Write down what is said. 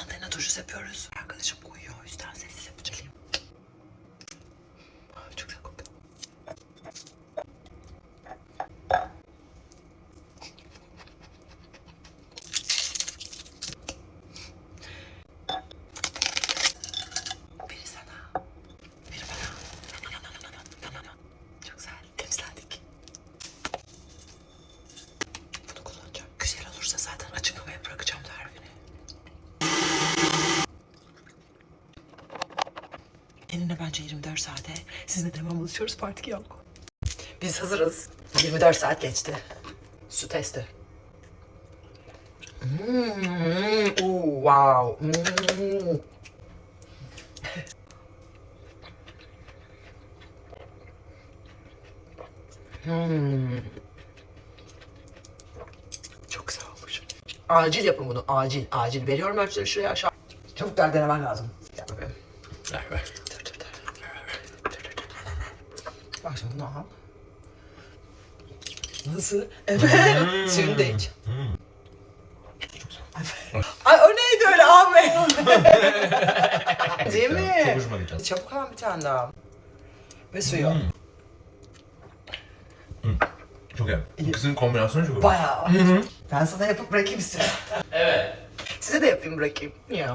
mandalina turşusu yapıyoruz. Arkadaşım uyuyor o yüzden sessiz yapacağım. Çok güzel kokuyor. Sana. Biri bana. Çok güzel. Temizlendik. Bunu kullanacağım. Güzel olursa zaten açık havaya bırakacağım Enine bence 24 saate. Sizinle devam alışıyoruz partik yok. Biz hazırız. 24 saat geçti. Su testi. Mm, ooh, wow. Mm. Hmm. Çok güzel olmuş. Acil yapın bunu. Acil. Acil. Veriyorum ölçüleri şuraya aşağı. Çabuk der lazım. Gel bakayım. Ver ver. Bak şimdi bunu al. Nasıl? Evet. Suyunu da iç. Ay o neydi öyle Ahmet? Değil mi? Gitti. Çabuk al bir tane daha. Ve suyu. Çok iyi. İkisinin kombinasyonu çok iyi. Bayağı. Ben sana yapıp bırakayım istiyorum. Evet. Size de yapayım bırakayım. Ya.